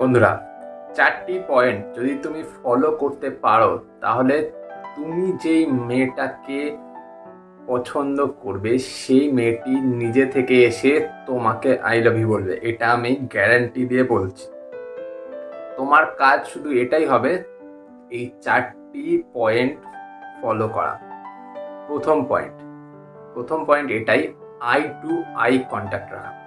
বন্ধুরা, চারটি পয়েন্ট যদি তুমি ফলো করতে পারো, তাহলে তুমি যেই মেয়েটাকে পছন্দ করবে, সেই মেয়েটি নিজে থেকে এসে তোমাকে আই লাভ ইউ বলবে। এটা আমি গ্যারান্টি দিয়ে বলছি। তোমার কাজ শুধু এটাই হবে, এই চারটি পয়েন্ট ফলো করা। প্রথম পয়েন্ট প্রথম পয়েন্ট এটাই আই টু আই কন্ট্যাক্ট রাখা।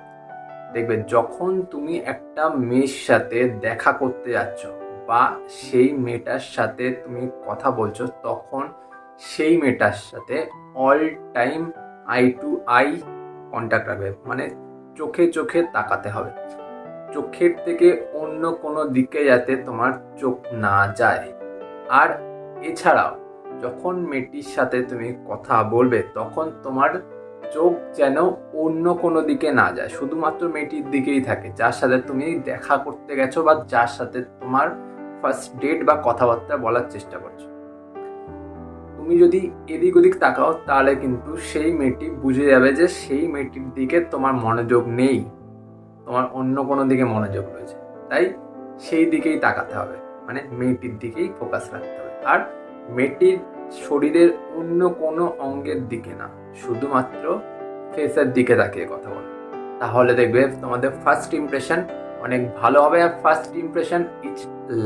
দেখবে যখন তুমি একটা মেয়ের সাথে দেখা করতে যাচ্ছ বা সেই মেয়েটার সাথে তুমি কথা বলছো, তখন সেই মেয়েটার সাথে all time eye to eye contact রাখবে। মানে চোখে চোখে তাকাতে হবে। চোখের থেকে অন্য কোনো দিকে যাতে তোমার চোখ না যায়। আর এছাড়াও, যখন মেয়েটির সাথে তুমি কথা বলবে, তখন তোমার চোখ যেন অন্য কোনো দিকে না যায়। শুধুমাত্র মেয়েটির দিকেই থাকে। যার সাথে তুমি দেখা করতে গেছো বা যার সাথে তোমার ফার্স্ট ডেট বা কথাবার্তা বলার চেষ্টা করছ। তুমি যদি এদিক ওদিক তাকাও, তাহলে কিন্তু সেই মেয়েটি বুঝে যাবে যে সেই মেয়েটির দিকে তোমার মনোযোগ নেই। তোমার অন্য কোনো দিকে মনোযোগ রয়েছে। তাই সেই দিকেই তাকাতে হবে। মানে মেয়েটির দিকেই ফোকাস রাখতে হবে। আর মেয়েটির শরীরের অন্য কোনো অঙ্গের দিকে না, শুধুমাত্র ফেসের দিকে তাকিয়ে কথা বলো। তাহলে দেখবে তোমাদের ফার্স্ট ইমপ্রেশন অনেক ভালো হবে আর first impression is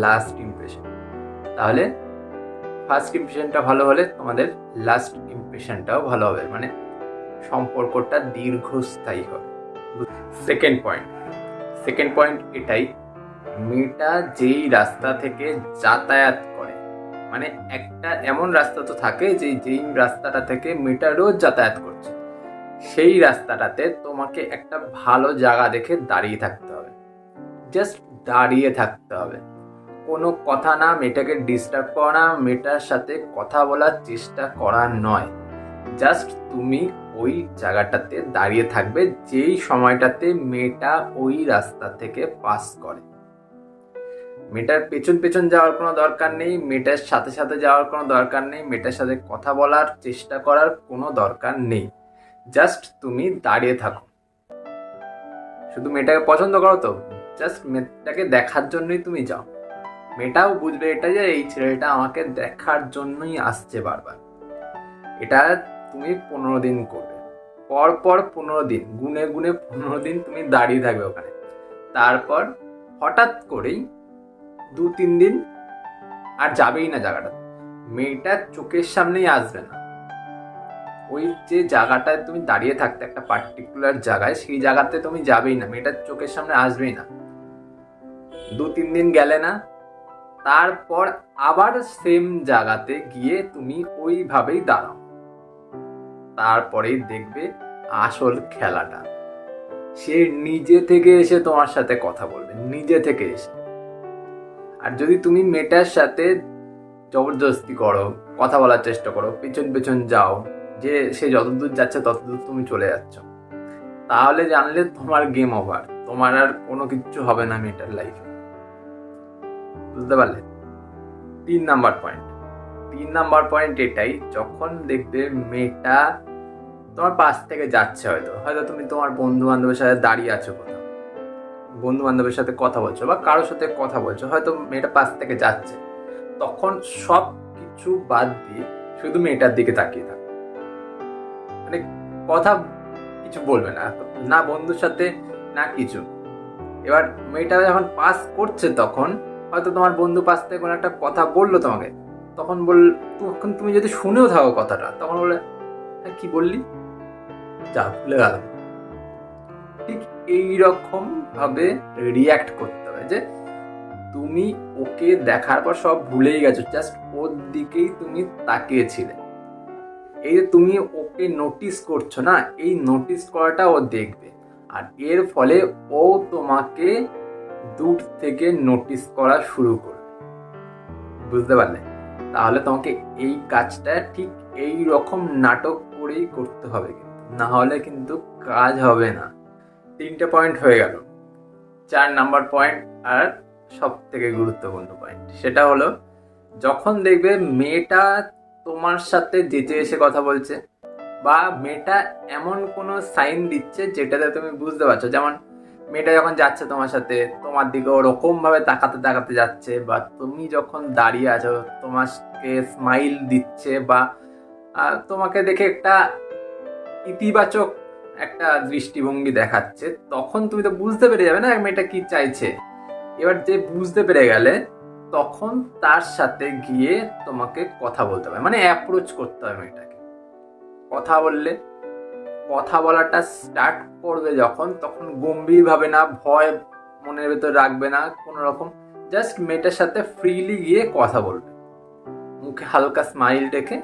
last impression তাহলে ফার্স্ট ইমপ্রেশনটা ভালো হলে তোমাদের লাস্ট ইমপ্রেশনটাও ভালো হবে মানে সম্পর্কটা দীর্ঘস্থায়ী হবে। সেকেন্ড পয়েন্ট সেকেন্ড পয়েন্ট এটাই, মেয়েটা যেই রাস্তা থেকে যাতায়াত করে মানে একটা এমন রাস্তা তো থাকে যে যেই রাস্তাটা থেকে মেয়েটা রোজ যাতায়াত করছে, সেই রাস্তাটাতে তোমাকে একটা ভালো জায়গা দেখে দাঁড়িয়ে থাকতে হবে। জাস্ট দাঁড়িয়ে থাকতে হবে। কোনো কথা না, মেয়েটাকে ডিস্টার্ব করা না, মেয়েটার সাথে কথা বলার চেষ্টা করা নয়। জাস্ট তুমি ওই জায়গাটাতে দাঁড়িয়ে থাকবে, যেই সময়টাতে মেয়েটা ওই রাস্তা থেকে পাস করে। মেয়েটার পেছন পেছন যাওয়ার কোনো দরকার নেই, মেয়েটার সাথে সাথে যাওয়ার কোনো দরকার নেই, মেয়েটার সাথে কথা বলার চেষ্টা করার কোনো দরকার নেই। জাস্ট তুমি দাঁড়িয়ে থাকো। শুধু মেয়েটাকে পছন্দ করো তো, জাস্ট মেয়েটাকে দেখার জন্যই তুমি যাও। মেয়েটাও বুঝবে এটা যে এই ছেলেটা আমাকে দেখার জন্যই আসছে বারবার। এটা তুমি পনেরো দিন করবে। পর পর পনেরো দিন, গুনে গুনে পনেরো দিন তুমি দাঁড়িয়ে থাকবে ওখানে। তারপর হঠাৎ করেই দু, তিন দিন আর যাবেই না জায়গাটা। মেয়েটা চোখের সামনেই আসবে না। ওই যে জায়গাটায় তুমি দাঁড়িয়ে থাকতে, একটা পার্টিকুলার জায়গায়, সেই জায়গাতে তুমি যাবেই না। মেয়েটার চোখের সামনে আসবেই না। দু, তিন দিন গেলে না। তারপর আবার সেম জায়গাতে গিয়ে তুমি ওইভাবেই দাঁড়াও। তারপরেই দেখবে আসল খেলাটা। সে নিজে থেকে এসে তোমার সাথে কথা বলবে। নিজে থেকে এসে। আর যদি তুমি মেয়েটার সাথে জবরদস্তি করো, কথা বলার চেষ্টা করো, পেছন পেছন যাও, যে সে যতদূর যাচ্ছে ততদূর তুমি চলে যাচ্ছ। তাহলে জানলে তোমার গেম ওভার তোমার আর কোনো কিচ্ছু হবে না মেয়েটার লাইফে বুঝতে পারলে? তিন নাম্বার পয়েন্ট তিন নাম্বার পয়েন্ট এটাই, যখন দেখবে মেয়েটা তোমার পাশ থেকে যাচ্ছে হয়তো। হয়তো তুমি তোমার বন্ধু বান্ধবের সাথে দাঁড়িয়ে আছো কোথাও। বন্ধু বান্ধবের সাথে কথা বলছো বা কারোর সাথে কথা বলছো, হয়তো মেয়েটা পাশ থেকে যাচ্ছে। তখন সব কিছু বাদ দিয়ে শুধু মেয়েটার দিকে তাকিয়ে থাকো। মানে কথা কিছু বলবে না না বন্ধুর সাথে, না কিছু। এবার মেয়েটা যখন পাস করছে তখন, হয়তো তোমার বন্ধু পাশ থেকে কোনো একটা কথা বলল তোমাকে, তখন বল, তখন তুমি যদি শুনেও থাকো কথাটা, তখন বলে হ্যাঁ কি বললি? যা ভুলে গেলাম ঠিক এইরকম ভাবে রিয়াক্ট করতে হবে যে তুমি ওকে দেখার পর সব ভুলেই গেছো জাস্ট ওর দিকেই তুমি তাকিয়েছিলে। এই যে তুমি ওকে নোটিস করছ না, এই নোটিস করাটা ও দেখবে। আর এর ফলে ও তোমাকে দূর থেকে নোটিস করা শুরু করবে। বুঝতে পারলে? তাহলে তোমাকে এই কাজটা ঠিক এই রকম নাটক করেই করতে হবে কিন্তু। না হলে কিন্তু কাজ হবে না। তিনটে পয়েন্ট হয়ে গেল। চার নাম্বার পয়েন্ট আর সব থেকে গুরুত্বপূর্ণ পয়েন্ট সেটা হলো, যখন দেখবে মেয়েটা তোমার সাথে যেতে এসে কথা বলছে বা মেয়েটা এমন কোনো সাইন দিচ্ছে যেটাতে তুমি বুঝতে পারছ, যেমন মেয়েটা যখন যাচ্ছে তোমার সাথে, তোমার দিকে ওরকমভাবে তাকাতে তাকাতে যাচ্ছে বা তুমি যখন দাঁড়িয়ে আছো, তোমাকে স্মাইল দিচ্ছে বা তোমাকে দেখে একটা ইতিবাচক একটা দৃষ্টিভঙ্গি দেখাচ্ছে, তখন তুমি তো বুঝতে পেরে যাবে না মেয়েটা কি চাইছে। এবার যে বুঝতে পেরে গেলে, তখন তার সাথে গিয়ে তোমাকে কথা বলতে হবে। মানে অ্যাপ্রোচ করতে হবে মেয়েটাকে। কথা বললে, কথা বলাটা স্টার্ট করবে যখন, তখন গম্ভীরভাবে না, ভয় মনের ভেতর রাখবে না কোনো রকম জাস্ট মেয়েটার সাথে ফ্রিলি গিয়ে কথা বলবে। মুখে হালকা স্মাইল রেখে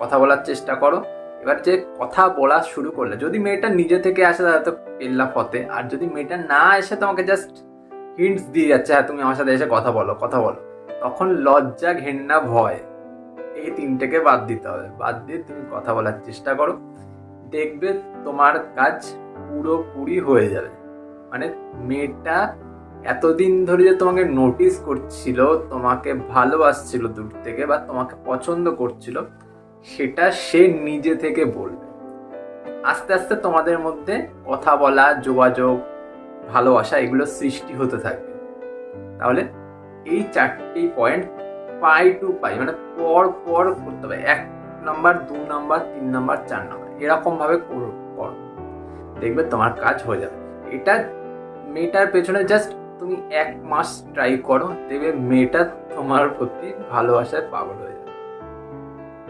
কথা বলার চেষ্টা করো। এবার যে কথা বলা শুরু করলে, যদি মেয়েটা নিজে থেকে আসে তাহলে তো পেল্লা ফতে আর যদি মেয়েটা না এসে তোমাকে জাস্ট হিন্টস দিয়ে যাচ্ছে হ্যাঁ তুমি আমার সাথে এসে কথা বলো কথা বলো, তখন লজ্জা, ঘেন্না, ভয়, এই তিনটেকে বাদ দিতে হবে। বাদ দিয়ে তুমি কথা বলার চেষ্টা করো। দেখবে তোমার কাজ পুরোপুরি হয়ে যাবে। মানে মেয়েটা এতদিন ধরে যে তোমাকে নোটিস করছিল, তোমাকে ভালোবাসছিল দূর থেকে বা তোমাকে পছন্দ করছিল সেটা সে নিজে থেকে বলবে। আস্তে আস্তে তোমাদের মধ্যে কথা বলা, যোগাযোগ, ভালোবাসা এগুলো সৃষ্টি হতে থাকবে। তাহলে এই চারটি পয়েন্ট পাই টু পাই মানে পর পর করতে হবে। এক নাম্বার, দু নাম্বার, তিন নাম্বার, চার নাম্বার এরকম ভাবে করো করো। দেখবে তোমার কাজ হয়ে যাবে। এটা মেয়েটার পেছনে জাস্ট তুমি এক মাস ট্রাই করো, দেখবে মেয়েটা তোমার প্রতি ভালোবাসায় পাগল হয়ে যাবে।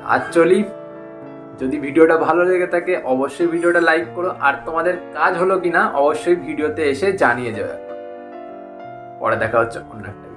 অ্যাকচুয়ালি যদি ভিডিওটা ভালো লেগে থাকে, অবশ্যই ভিডিওটা লাইক করো। আর তোমাদের কাজ হলো কিনা, অবশ্যই ভিডিওতে এসে জানিয়ে যাবে। পরে দেখা হচ্ছে অন্য একটা